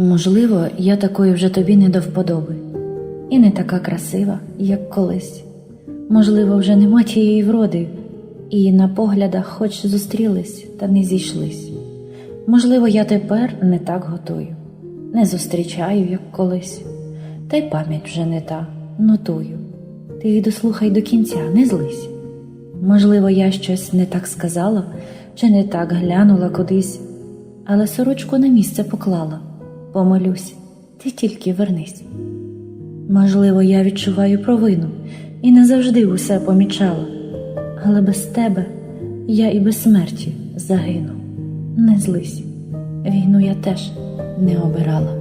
Можливо, я такою вже тобі не до вподоби, і не така красива, як колись. Можливо, вже нема тієї вроди, і на поглядах хоч зустрілись, та не зійшлись. Можливо, я тепер не так готую, не зустрічаю, як колись, та й пам'ять вже не та, нотую. Ти й дослухай до кінця, не злись. Можливо, я щось не так сказала, чи не так глянула кудись, але сорочку на місце поклала. Помолюсь, ти тільки вернись. Можливо, я відчуваю провину і не завжди усе помічала, але без тебе я і без смерті загину. Не злись, війну я теж не обирала.